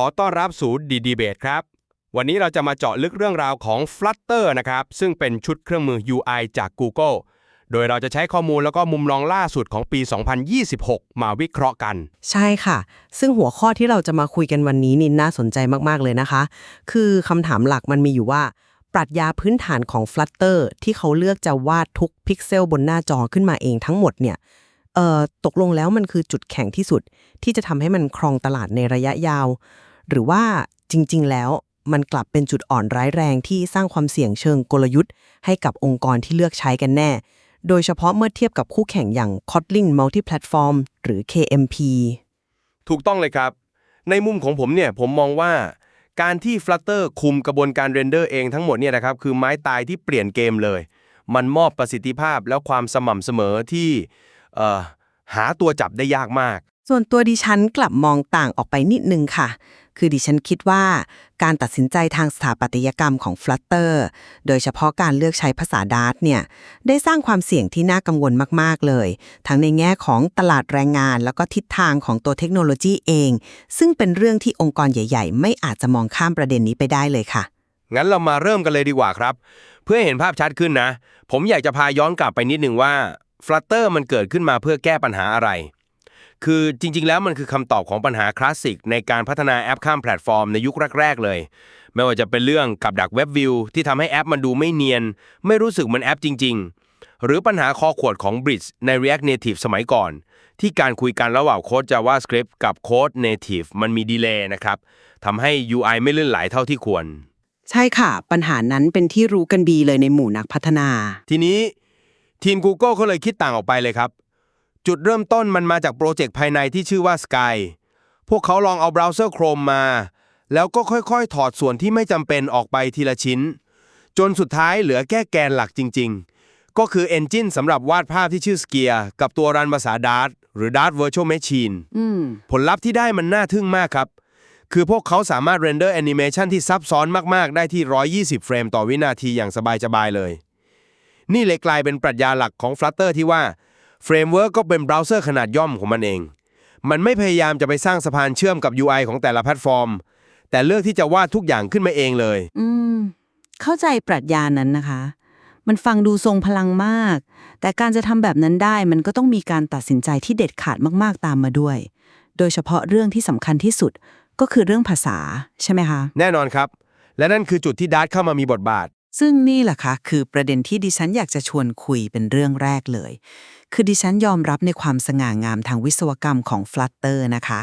ขอต้อนรับสู่ดีดีเบตครับ วันนี้เราจะมาเจาะลึกเรื่องราวของ Flutter นะครับ ซึ่งเป็นชุดเครื่องมือ UI จาก Google โดยเราจะใช้ข้อมูลแล้วก็มุมมองล่าสุดของปี 2026 มาวิเคราะห์กัน ใช่ค่ะ ซึ่งหัวข้อที่เราจะมาคุยกันวันนี้นี่น่าสนใจมาก ๆ เลยนะคะ คือคำถามหลักมันมีอยู่ว่า ปรัชญาพื้นฐานของ Flutter ที่เขาเลือกจะวาดทุกพิกเซลบนหน้าจอขึ้นมาเองทั้งหมดเนี่ยตกลงแล้วมันคือจุดแข็งที่สุด ที่จะทำให้มันครองตลาดในระยะยาว หรือว่าจริง ๆ แล้วมันกลับเป็นจุดอ่อนร้ายแรงที่สร้างความเสี่ยงเชิงกลยุทธ์ ให้กับองค์กรที่เลือกใช้กันแน่ โดยเฉพาะเมื่อเทียบกับคู่แข่งอย่าง Kotlin Multi-Platform หรือ KMP ถูกต้องเลยครับ ในมุมของผมเนี่ยผมมองว่าการที่ Flutter คุมกระบวนการเรนเดอร์เองทั้งหมดเนี่ยนะครับคือไม้ตายที่เปลี่ยนเกมเลย มันมอบประสิทธิภาพและความสม่ำเสมอที่เอ่อหาตัวจับได้ยากมาก ส่วนตัวดิฉันกลับมองต่างออกไปนิดนึงค่ะ คือดิฉันคิดว่าการตัดสินใจทางสถาปัตยกรรมของ Flutter โดยเฉพาะการเลือกใช้ภาษา Dart เนี่ย ได้สร้างความเสี่ยงที่น่ากังวลมาก ๆ เลย ทั้งในแง่ของตลาดแรงงาน แล้วก็ทิศทางของตัวเทคโนโลยีเอง ซึ่งเป็นเรื่องที่องค์กรใหญ่ ๆ ไม่อาจจะมองข้ามประเด็นนี้ไปได้เลยค่ะ งั้นเรามาเริ่มกันเลยดีกว่าครับ เพื่อเห็นภาพชัดขึ้นนะ ผมอยากจะพาย้อนกลับไปนิดนึงว่า Flutter มันเกิดขึ้นมาเพื่อแก้ปัญหาอะไร คือจริง ๆ แล้วมันคือคำตอบของปัญหาคลาสสิกในการพัฒนาแอปข้ามแพลตฟอร์มในยุคแรก ๆ เลย ไม่ว่าจะเป็นเรื่องกับดักเว็บวิวที่ทำให้แอปมันดูไม่เนียน ไม่รู้สึกเหมือนแอปจริง ๆ หรือปัญหาคอขวดของ Bridge ใน React Native สมัยก่อน ที่การคุยกันระหว่างโค้ด JavaScript กับโค้ด Native มันมีดีเลย์นะครับทำให้ UI ไม่ลื่นไหลเท่าที่ควร ใช่ค่ะ ปัญหานั้นเป็นที่รู้กันดีเลยในหมู่นักพัฒนา ทีนี้ทีม Google เขาเลยคิดต่างออกไปเลยครับ จุดเริ่มต้นมันมาจากโปรเจกต์ภายในที่ชื่อว่า Sky พวกเขาลองเอาเบราว์เซอร์ Chrome มา แล้วก็ค่อยๆ ถอดส่วนที่ไม่จำเป็นออกไปทีละชิ้น จนสุดท้ายเหลือแค่แกนหลักจริง ๆ ก็คือ Engine สำหรับวาดภาพที่ชื่อ Skia กับตัวรันภาษา Dart หรือ Dart Virtual Machine อืมผลลัพธ์ที่ได้มันน่าทึ่งมากครับ คือพวกเขาสามารถเรนเดอร์แอนิเมชันที่ซับซ้อนมากๆ ได้ที่ 120 เฟรมต่อวินาทีอย่างสบายๆเลย นี่เลยกลายเป็นปรัชญาหลักของ Flutter ที่ว่า เฟรมเวิร์กก็เป็นเบราว์เซอร์ขนาดย่อมของมันเอง มันไม่พยายามจะไปสร้างสะพานเชื่อมกับ UI ของแต่ละแพลตฟอร์ม แต่เลือกที่จะวาดทุกอย่างขึ้นมาเองเลย อืม เข้าใจปรัชญานั้นนะคะ มันฟังดูทรงพลังมาก แต่การจะทำแบบนั้นได้มันก็ต้องมีการตัดสินใจที่เด็ดขาดมากๆตามมาด้วย โดยเฉพาะเรื่องที่สำคัญที่สุดก็คือเรื่องภาษาใช่ไหมคะ แน่นอนครับ และนั่นคือจุดที่ดาร์ตเข้ามามีบทบาทซึ่งนี่แหละค่ะคือประเด็นที่ดิฉันอยากจะชวนคุยเป็นเรื่องแรกเลย คือดิฉันยอมรับในความสง่างามทางวิศวกรรมของ Flutter นะคะ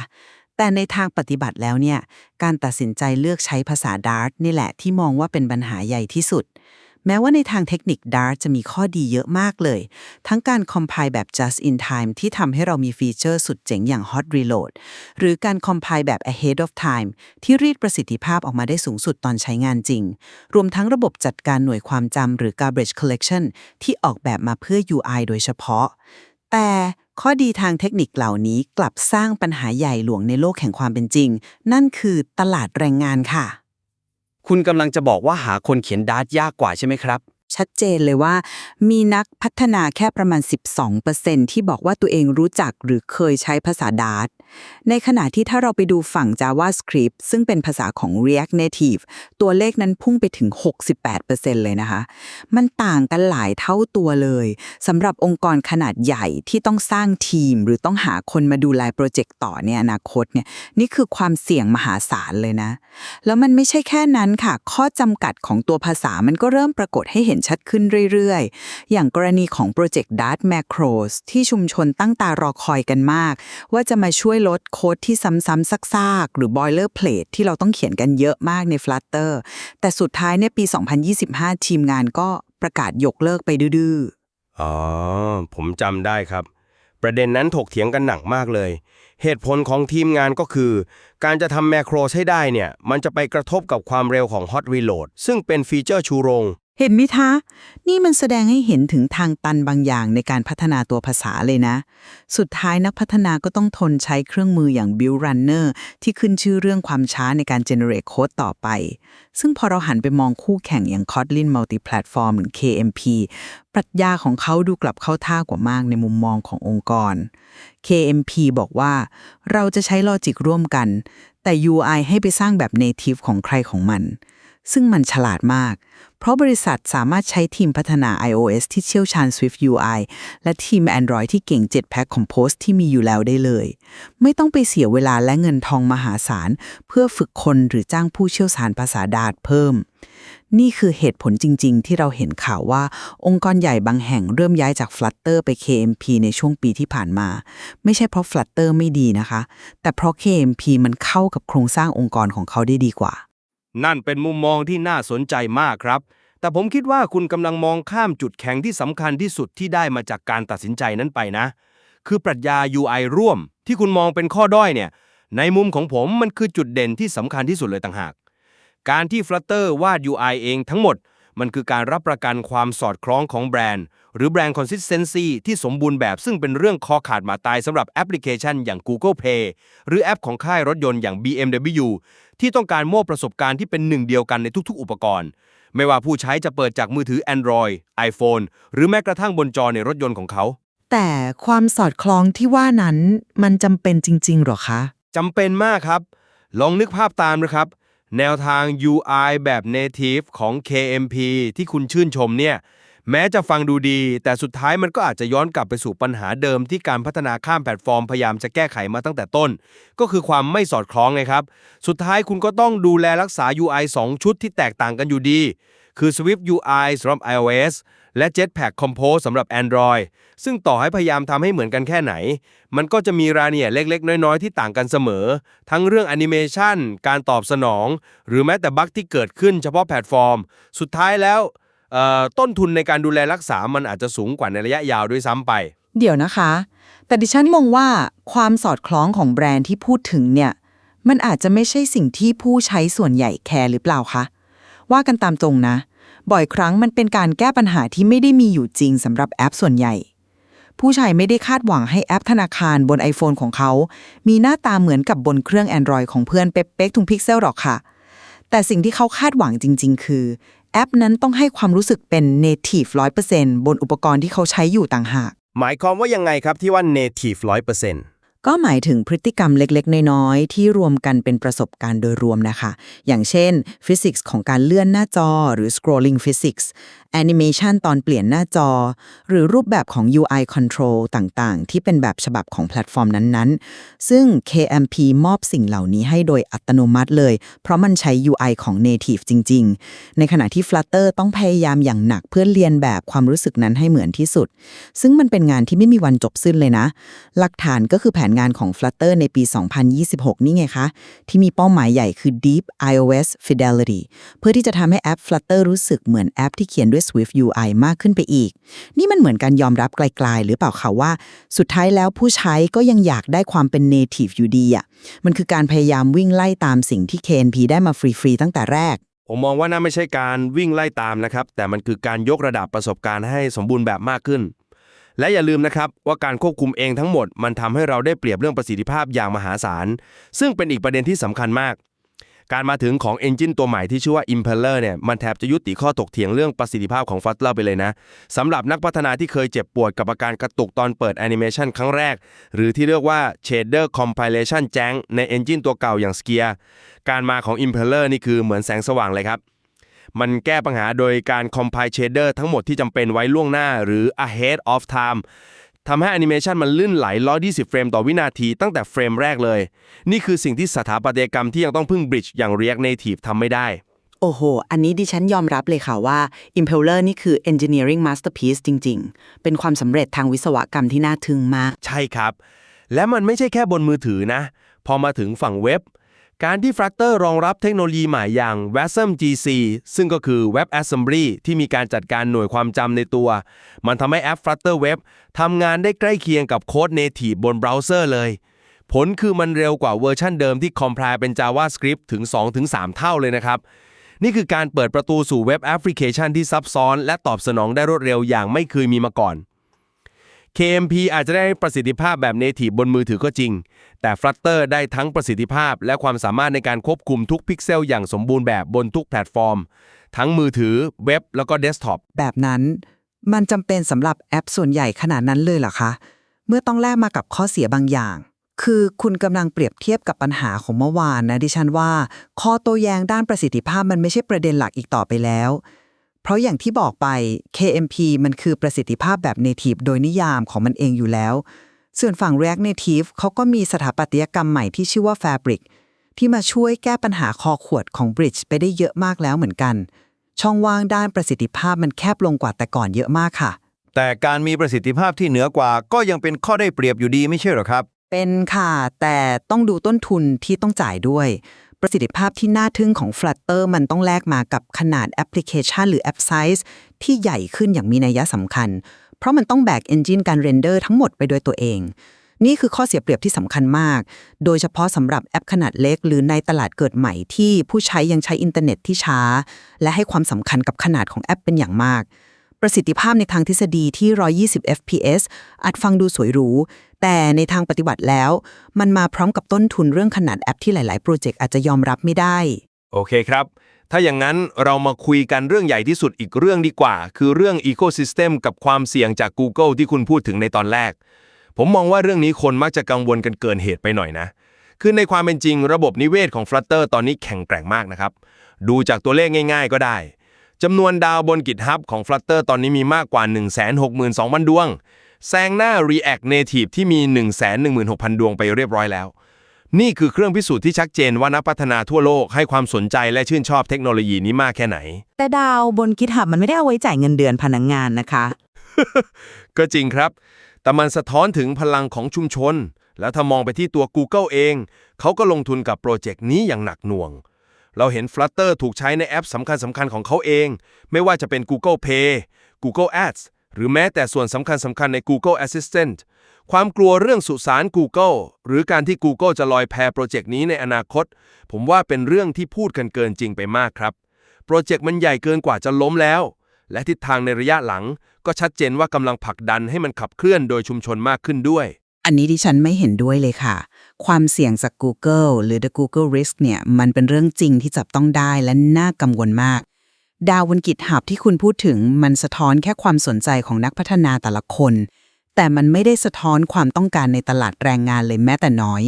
แต่ในทางปฏิบัติแล้วเนี่ย การตัดสินใจเลือกใช้ภาษา Dart นี่แหละที่มองว่าเป็นปัญหาใหญ่ที่สุด แม้ว่าในทางเทคนิค Dart จะมีข้อดีเยอะมากเลย ทั้งการ compile แบบ just in time ที่ทำให้เรามีฟีเจอร์สุดเจ๋งอย่าง hot reload หรือการ compile แบบ ahead of time ที่รีดประสิทธิภาพออกมาได้สูงสุดตอนใช้งานจริง รวมทั้งระบบจัดการหน่วยความจำหรือ garbage collection ที่ออกแบบมาเพื่อ UI โดยเฉพาะ แต่ข้อดีทางเทคนิคเหล่านี้กลับสร้างปัญหาใหญ่หลวงในโลกแห่งความเป็นจริง นั่นคือตลาดแรงงานค่ะ คุณกำลังจะบอกว่าหาคนเขียนดาร์ตยากกว่าใช่ไหมครับ ชัดเจนเลยว่า มีนักพัฒนาแค่ประมาณ 12%ที่บอกว่าตัวเองรู้จักหรือเคยใช้ภาษาดาร์ต ในขณะที่ถ้าเราไปดูฝั่ง JavaScript ซึ่งเป็นภาษาของ React Native ตัวเลขนั้นพุ่งไปถึง 68%เลยนะคะ มันต่างกันหลายเท่าตัวเลยสำหรับองค์กรขนาดใหญ่ที่ต้องสร้างทีม หรือต้องหาคนมาดูแลโปรเจกต์ต่อในอนาคตเนี่ยนี่คือความเสี่ยงมหาศาลเลยนะ แล้วมันไม่ใช่แค่นั้นค่ะ ข้อจำกัดของตัวภาษามันก็เริ่มปรากฏให้เห็นชัดขึ้นเรื่อยๆ อย่างกรณีของโปรเจกต์ Dart Macros ที่ชุมชนตั้งตารอคอยกันมาก ว่าจะมาช่วยลดโค้ดที่ซ้ำๆซากๆ หรือ boilerplate ที่เราต้องเขียนกันเยอะมากใน Flutter แต่สุดท้ายเนี่ยปี 2025 ทีมงานก็ประกาศยกเลิกไปดื้อๆอ๋อ ผมจำได้ครับ ประเด็นนั้นถกเถียงกันหนักมากเลย เหตุผลของทีมงานก็คือ การจะทำแมโครให้ได้เนี่ย มันจะไปกระทบกับความเร็วของ Hot Reload ซึ่งเป็นฟีเจอร์ชูโรง เห็นไหมคะ นี่มันแสดงให้เห็นถึงทางตันบางอย่างในการพัฒนาตัวภาษาเลยนะ สุดท้ายนักพัฒนาก็ต้องทนใช้เครื่องมืออย่าง Build Runner ที่ขึ้นชื่อเรื่องความช้าในการ generate code ต่อไป ซึ่งพอเราหันไปมองคู่แข่งอย่าง Kotlin Multi-Platform หรือ KMP ปรัชญาของเขาดูกลับเข้าท่ากว่ามากในมุมมองขององค์กร KMP บอกว่าเราจะใช้ลอจิกร่วมกัน แต่ UI ให้ไปสร้างแบบ native ของใครของมัน ซึ่งมันฉลาดมาก เพราะบริษัทสามารถใช้ทีมพัฒนา iOS ที่เชี่ยวชาญ Swift UI และทีม Android ที่เก่ง Jetpack Compose ที่มีอยู่แล้วได้เลย ไม่ต้องไปเสียเวลาและเงินทองมหาศาล เพื่อฝึกคนหรือจ้างผู้เชี่ยวชาญภาษาดาษเพิ่ม นี่คือเหตุผลจริง ๆ ที่เราเห็นข่าวว่า องค์กรใหญ่บางแห่งเริ่มย้ายจาก Flutter ไป KMP ในช่วงปีที่ผ่านมา ไม่ใช่เพราะ Flutter ไม่ดีนะคะ แต่เพราะ KMP มันเข้ากับโครงสร้างองค์กรของเขาได้ดีกว่า นั่นเป็นมุมมองที่น่าสนใจมากครับ แต่ผมคิดว่าคุณกำลังมองข้ามจุดแข็งที่สำคัญที่สุดที่ได้มาจากการตัดสินใจนั้นไปนะ คือปรัชญา UI ร่วม ที่คุณมองเป็นข้อด้อยเนี่ย ในมุมของผมมันคือจุดเด่นที่สำคัญที่สุดเลยต่างหาก การที่ Flutter วาด UI เองทั้งหมด มันคือการรับประกันความสอดคล้องของแบรนด์ หรือแบรนด์ consistency ที่สมบูรณ์แบบซึ่งเป็นเรื่องคอขาดบาดตายสำหรับแอปพลิเคชันอย่าง Google Play หรือแอปของค่ายรถยนต์อย่าง BMW ที่ต้องการมอบประสบการณ์ที่เป็นหนึ่งเดียวกันในทุกๆ อุปกรณ์ ไม่ว่าผู้ใช้จะเปิดจากมือถือ Android iPhone หรือแม้กระทั่งบนจอในรถยนต์ของเขา แต่ความสอดคล้องที่ว่านั้นมันจำเป็นจริงๆหรอคะจำเป็นมากครับ ลองนึกภาพตามนะครับ แนวทาง UI แบบ Native ของ KMP ที่คุณชื่นชมเนี่ย แม้จะฟังดูดี แต่สุดท้ายมันก็อาจจะย้อนกลับไปสู่ปัญหาเดิมที่การพัฒนาข้ามแพลตฟอร์มพยายามจะแก้ไขมาตั้งแต่ต้น ก็คือความไม่สอดคล้องไงครับ สุดท้ายคุณก็ต้องดูแลรักษา UI 2 ชุดที่แตกต่างกันอยู่ดี คือ Swift UI สำหรับ iOS และ Jetpack Compose สำหรับ Android ซึ่งต่อให้พยายามทำให้เหมือนกันแค่ไหน มันก็จะมีรายละเอียดเล็ก ๆ น้อย ๆ ที่ต่างกันเสมอ ทั้งเรื่องแอนิเมชันการตอบสนอง หรือแม้แต่บั๊กที่เกิดขึ้นเฉพาะแพลตฟอร์ม สุดท้ายแล้ว ต้นทุนในการดูแลรักษา มันอาจจะสูงกว่าในระยะยาวด้วยซ้ำไป เดี๋ยวนะคะ แต่ดิฉันมองว่าความสอดคล้องของแบรนด์ที่พูดถึงเนี่ย มันอาจจะไม่ใช่สิ่งที่ผู้ใช้ส่วนใหญ่แคร์หรือเปล่าคะ ว่ากันตามตรงนะ บ่อยครั้งมันเป็นการแก้ปัญหาที่ไม่ได้มีอยู่จริงสำหรับแอปส่วนใหญ่ ผู้ใช้ไม่ได้คาดหวังให้แอปธนาคารบน iPhone ของเขา มีหน้าตาเหมือนกับบนเครื่อง Android ของเพื่อนเป๊กๆทุกพิกเซลหรอกค่ะแต่สิ่งที่เขาคาดหวังจริง ๆ คือ แอปนั้นต้องให้ความรู้สึกเป็น native 100%บนอุปกรณ์ที่เขาใช้อยู่ต่างหาก หมายความว่ายังไงครับที่ว่า native 100% ก็หมายถึงพฤติกรรมเล็กๆ น้อยๆ ที่รวมกันเป็นประสบการณ์โดยรวมนะคะ อย่างเช่นฟิสิกส์ของการเลื่อนหน้าจอหรือ scrolling physics แอนิเมชันตอนเปลี่ยนหน้าจอ หรือรูปแบบของ UI control ต่างๆ ที่เป็นแบบฉบับของแพลตฟอร์มนั้นๆ ซึ่ง KMP มอบสิ่งเหล่านี้ให้โดยอัตโนมัติเลย เพราะมันใช้ UI ของ native จริง ๆ ในขณะที่ Flutter ต้องพยายามอย่างหนักเพื่อเรียนแบบความรู้สึกนั้นให้เหมือนที่สุด ซึ่งมันเป็นงานที่ไม่มีวันจบสิ้นเลยนะ หลักฐานก็คือแผนงานของ Flutter ในปี 2026 นี่ไงคะ ที่มีเป้าหมายใหญ่คือ Deep iOS Fidelity เพื่อที่จะทำให้แอป Flutter รู้สึกเหมือนแอปที่เขียนด้วย Swift UI มากขึ้นไปอีก นี่มันเหมือนการยอมรับไกลๆ หรือเปล่าคะว่า สุดท้ายแล้วผู้ใช้ก็ยังอยากได้ความเป็น native อยู่ดีอะมันคือการพยายามวิ่งไล่ตามสิ่งที่ KNP ได้มาฟรีๆตั้งแต่แรกผมมองว่านั่นไม่ใช่การวิ่งไล่ตามนะครับ แต่มันคือการยกระดับประสบการณ์ให้สมบูรณ์แบบมากขึ้น และอย่าลืมนะครับว่าการควบคุมเองทั้งหมด มันทำให้เราได้เปรียบเรื่องประสิทธิภาพอย่างมหาศาล ซึ่งเป็นอีกประเด็นที่สำคัญมาก การมาถึงของ Engine ตัวใหม่ที่ชื่อว่า Impeller เนี่ยมันแทบจะยุติข้อถกเถียงเรื่องประสิทธิภาพของ Flutter ไปเลยนะสำหรับนักพัฒนาที่เคยเจ็บปวดกับอาการกระตุกตอนเปิดแอนิเมชันครั้งแรก หรือที่เรียกว่า Shader Compilation Jank ใน Engine ตัวเก่าอย่าง Skia การมาของ Impeller นี่คือเหมือนแสงสว่างเลยครับ มันแก้ปัญหาโดยการ compile shader ทั้งหมดที่จำเป็นไว้ล่วงหน้าหรือ ahead of time ทำให้แอนิเมชันมันลื่นไหล 120 เฟรมต่อวินาทีตั้งแต่เฟรมแรกเลย นี่คือสิ่งที่สถาปัตยกรรมที่ยังต้องพึ่ง Bridge อย่าง React Native ทำไม่ได้ โอ้โห อันนี้ดิฉันยอมรับเลยค่ะว่า Impeller นี่คือ engineering masterpiece จริง ๆ เป็นความสำเร็จทางวิศวกรรมที่น่าทึ่งมาก ใช่ครับ และมันไม่ใช่แค่บนมือถือนะ พอมาถึงฝั่งเว็บ การที่ Flutter รองรับเทคโนโลยีใหม่อย่าง WASM GC ซึ่งก็คือ Web Assembly ที่มีการจัดการหน่วยความจำในตัว มันทำให้แอป Flutter Web ทำงานได้ใกล้เคียงกับโค้ด Native บนเบราว์เซอร์เลย ผลคือมันเร็วกว่าเวอร์ชันเดิมที่ compile เป็น JavaScript ถึง 2-3 เท่าเลยนะครับ นี่คือการเปิดประตูสู่เว็บแอปพลิเคชันที่ซับซ้อน และตอบสนองได้รวดเร็วอย่างไม่เคยมีมาก่อน KMP อาจจะได้ประสิทธิภาพแบบ Native บนมือถือก็จริง แต่ Flutter ได้ทั้งประสิทธิภาพ และความสามารถในการควบคุมทุกพิกเซลอย่างสมบูรณ์แบบบนทุกแพลตฟอร์ม ทั้งมือถือเว็บแล้วก็เดสก์ท็อป แบบนั้น มันจำเป็นสำหรับแอปส่วนใหญ่ขนาดนั้นเลยเหรอคะ เมื่อต้องแลกมากับข้อเสียบางอย่าง คือคุณกำลังเปรียบเทียบกับปัญหาของเมื่อวานนะดิฉันว่า ข้อโต้แย้งด้านประสิทธิภาพมันไม่ใช่ประเด็นหลักอีกต่อไปแล้ว เพราะอย่างที่บอกไป KMP มันคือประสิทธิภาพแบบ native โดยนิยามของมันเองอยู่แล้ว ส่วนฝั่ง React Native เขาก็มีสถาปัตยกรรมใหม่ที่ชื่อว่า Fabric ที่มาช่วยแก้ปัญหาคอขวดของ Bridge ไปได้เยอะมากแล้วเหมือนกัน ช่องว่างด้านประสิทธิภาพมันแคบลงกว่าแต่ก่อนเยอะมากค่ะ แต่การมีประสิทธิภาพที่เหนือกว่า ก็ยังเป็นข้อได้เปรียบอยู่ดีไม่ใช่เหรอครับ เป็นค่ะ แต่ต้องดูต้นทุนที่ต้องจ่ายด้วย ประสิทธิภาพที่น่าทึ่งของ Flutter มันต้องแลกมากับขนาดแอปพลิเคชันหรือแอปไซส์ที่ใหญ่ขึ้นอย่างมีนัยสำคัญ เพราะมันต้องแบกเอนจินการเรนเดอร์ทั้งหมดไปโดยตัวเอง นี่คือข้อเสียเปรียบที่สำคัญมาก โดยเฉพาะสำหรับแอปขนาดเล็ก หรือในตลาดเกิดใหม่ที่ผู้ใช้ยังใช้อินเทอร์เน็ตที่ช้า และให้ความสำคัญกับขนาดของแอปเป็นอย่างมาก ประสิทธิภาพในทางทฤษฎีที่ 120 fps อาจฟังดูสวยหรู แต่ในทางปฏิบัติแล้ว มันมาพร้อมกับต้นทุนเรื่องขนาดแอปที่หลาย ๆ โปรเจกต์อาจจะยอมรับไม่ได้ โอเคครับ ถ้าอย่างนั้นเรามาคุยกันเรื่องใหญ่ที่สุดอีกเรื่องดีกว่า คือเรื่อง Ecosystem กับความเสี่ยงจาก Google ที่คุณพูดถึงในตอนแรก ผมมองว่าเรื่องนี้คนมักจะกังวลกันเกินเหตุไปหน่อยนะคือในความเป็นจริงระบบนิเวศของ Flutter ตอนนี้แข็งแกร่งมากนะครับ ดูจากตัวเลขง่าย ๆ ก็ได้ จำนวนดาวบน GitHub ของ Flutter ตอนนี้มีมากกว่า 162,000 ดวง แซงหน้า React Native ที่มี 116,000 ดวงไปเรียบร้อยแล้ว นี่คือเครื่องพิสูจน์ที่ชัดเจนว่านักพัฒนาทั่วโลกให้ความสนใจและชื่นชอบเทคโนโลยีนี้มากแค่ไหน แต่ดาวบน GitHub มันไม่ได้เอาไว้จ่ายเงินเดือนพนักงงานนะคะ ก็จริงครับ แต่มันสะท้อนถึงพลังของชุมชน แล้วถ้ามองไปที่ตัว Google เอง เขาก็ลงทุนกับโปรเจกต์นี้อย่างหนักหน่วง เราเห็น Flutter ถูกใช้ในแอปสำคัญสำคัญๆของเขาเอง ไม่ว่าจะเป็น Google Pay Google Ads หรือแม้แต่ส่วนสำคัญสำคัญๆใน Google Assistant ความกลัวเรื่องสุสาน Google หรือการที่ Google จะลอยแพโปรเจกต์นี้ในอนาคต ผมว่าเป็นเรื่องที่พูดกันเกินจริงไปมากครับ โปรเจกต์มันใหญ่เกินกว่าจะล้มแล้ว และทิศทางในระยะหลัง ก็ชัดเจนว่ากำลังผลักดันให้มันขับเคลื่อนโดยชุมชนมากขึ้นด้วย อันนี้ดิฉันไม่เห็นด้วยเลยค่ะ ความเสี่ยงจาก Google หรือ the Google risk เนี่ย มันเป็นเรื่องจริงที่จับต้องได้และน่ากังวลมาก ดาวบนกิจหับที่คุณพูดถึง มันสะท้อนแค่ความสนใจของนักพัฒนาแต่ละคน แต่มันไม่ได้สะท้อนความต้องการในตลาดแรงงานเลยแม้แต่น้อย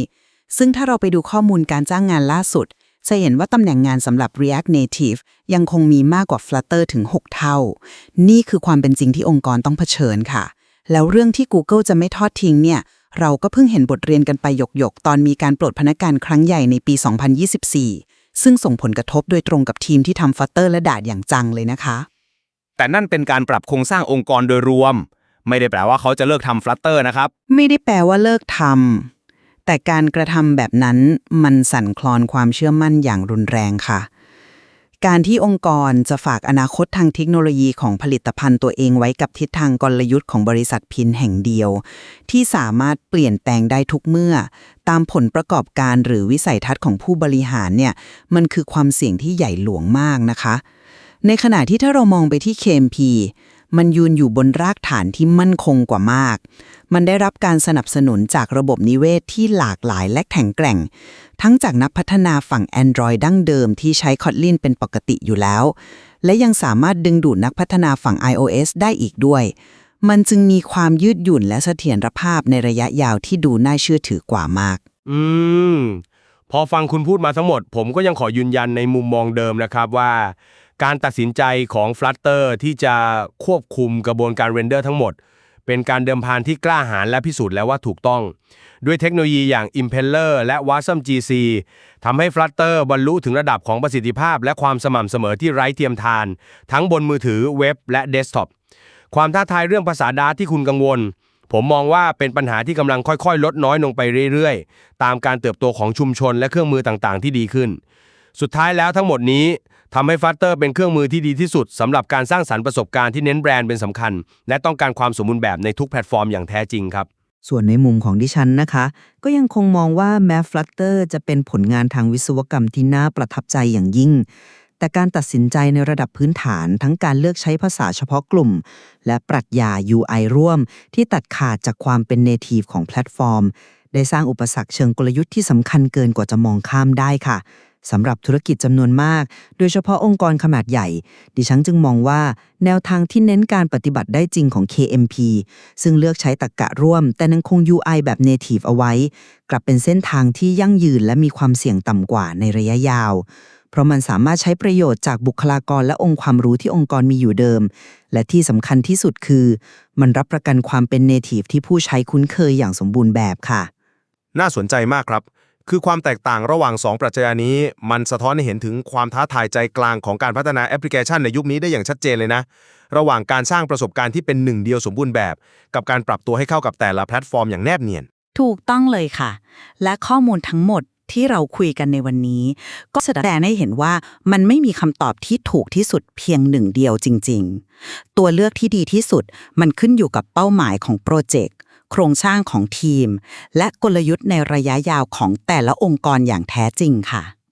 ซึ่งถ้าเราไปดูข้อมูลการจ้างงานล่าสุด จะเห็นว่าตำแหน่งงานสำหรับ React Native ยังคงมีมากกว่า Flutter ถึง 6 เท่า นี่คือความเป็นจริงที่องค์กรต้องเผชิญค่ะแล้วเรื่องที่ Google จะไม่ทอดทิ้งเนี่ย เราก็เพิ่งเห็นบทเรียนกันไปหยกๆ ตอนมีการปลดพนักงานครั้งใหญ่ในปี 2024 ซึ่งส่งผลกระทบโดยตรงกับทีมที่ทำ Flutter และดาดอย่างจังเลยนะคะ แต่นั่นเป็นการปรับโครงสร้างองค์กรโดยรวม ไม่ได้แปลว่าเขาจะเลิกทำ Flutter นะครับ ไม่ได้แปลว่าเลิกทำแต่การกระทำแบบนั้นมันสั่นคลอนความเชื่อมั่นอย่างรุนแรงค่ะ การที่องค์กรจะฝากอนาคตทางเทคโนโลยีของผลิตภัณฑ์ตัวเองไว้กับทิศทางกลยุทธ์ของบริษัทพินแห่งเดียว ที่สามารถเปลี่ยนแปลงได้ทุกเมื่อ ตามผลประกอบการหรือวิสัยทัศน์ของผู้บริหารเนี่ยมันคือความเสี่ยงที่ใหญ่หลวงมากนะคะ ในขณะที่ถ้าเรามองไปที่ KMP มันยืนอยู่บนรากฐานที่มั่นคงกว่ามาก มันได้รับการสนับสนุนจากระบบนิเวศที่หลากหลายและแข็งแกร่ง ทั้งจากนักพัฒนาฝั่ง Android ดั้งเดิมที่ใช้ Kotlin เป็นปกติอยู่แล้ว และยังสามารถดึงดูดนักพัฒนาฝั่ง iOS ได้อีกด้วย มันจึงมีความยืดหยุ่นและเสถียรภาพในระยะยาวที่ดูน่าเชื่อถือกว่ามาก อืม พอฟังคุณพูดมาทั้งหมด ผมก็ยังขอยืนยันในมุมมองเดิมนะครับว่า การตัดสินใจของ Flutter ที่จะควบคุมกระบวนการเรนเดอร์ทั้งหมด เป็นการเดิมพันที่กล้าหาญและพิสูจน์แล้วว่าถูกต้อง ด้วยเทคโนโลยีอย่าง Impeller และ Wasm GC ทำให้ Flutter บรรลุถึงระดับของประสิทธิภาพ และความสม่ำเสมอที่ไร้เทียมทาน ทั้งบนมือถือเว็บและเดสก์ท็อปความท้าทายเรื่องภาษาดาที่คุณกังวล ผมมองว่าเป็นปัญหาที่กำลังค่อยๆ ลดน้อยลงไปเรื่อยๆ ตามการเติบโตของชุมชนและเครื่องมือต่างๆ ที่ดีขึ้น สุดท้ายแล้วทั้งหมดนี้ ทำให้ฟัตเตอร์เป็นเครื่องมือที่ดีที่สุดสำหรับการสร้างสรรค์ประสบการณ์ที่เน้นแบรนด์เป็นสำคัญ และต้องการความสมบูรณ์แบบในทุกแพลตฟอร์มอย่างแท้จริงครับ ส่วนในมุมของดิฉันนะคะ ก็ยังคงมองว่าแม้ Flutter จะเป็นผลงานทางวิศวกรรมที่น่าประทับใจอย่างยิ่ง แต่การตัดสินใจในระดับพื้นฐานทั้งการเลือกใช้ภาษาเฉพาะกลุ่ม และปรัชญา UI ร่วม ที่ตัดขาดจากความเป็น native ของแพลตฟอร์ม ได้สร้างอุปสรรคเชิงกลยุทธ์ที่สำคัญเกินกว่าจะมองข้ามได้ค่ะ สำหรับธุรกิจจำนวนมาก โดยเฉพาะองค์กรขนาดใหญ่ ดิฉันจึงมองว่า แนวทางที่เน้นการปฏิบัติได้จริงของ KMP ซึ่งเลือกใช้ตรรกะร่วม แต่ยังคง UI แบบ Native เอาไว้ กลับเป็นเส้นทางที่ยั่งยืนและมีความเสี่ยงต่ำกว่าในระยะยาว เพราะมันสามารถใช้ประโยชน์จากบุคลากรและองค์ความรู้ที่องค์กรมีอยู่เดิม และที่สำคัญที่สุดคือ มันรับประกันความเป็น Native ที่ผู้ใช้คุ้นเคยอย่างสมบูรณ์แบบค่ะ น่าสนใจมากครับ คือความแตกต่างระหว่าง 2 ปรัชญานี้ มันสะท้อนให้เห็นถึงความท้าทายใจกลางของการพัฒนาแอปพลิเคชันในยุคนี้ได้อย่างชัดเจนเลยนะ ระหว่างการสร้างประสบการณ์ที่เป็นหนึ่งเดียวสมบูรณ์แบบ กับการปรับตัวให้เข้ากับแต่ละแพลตฟอร์มอย่างแนบเนียน ถูกต้องเลยค่ะ และข้อมูลทั้งหมดที่เราคุยกันในวันนี้ ก็แสดงให้เห็นว่ามันไม่มีคำตอบที่ถูกที่สุดเพียงหนึ่งเดียวจริง ๆ ตัวเลือกที่ดีที่สุดมันขึ้นอยู่กับเป้าหมายของโปรเจกต์ โครงสร้างของทีม และกลยุทธ์ในระยะยาวของแต่ละองค์กรอย่างแท้จริงค่ะ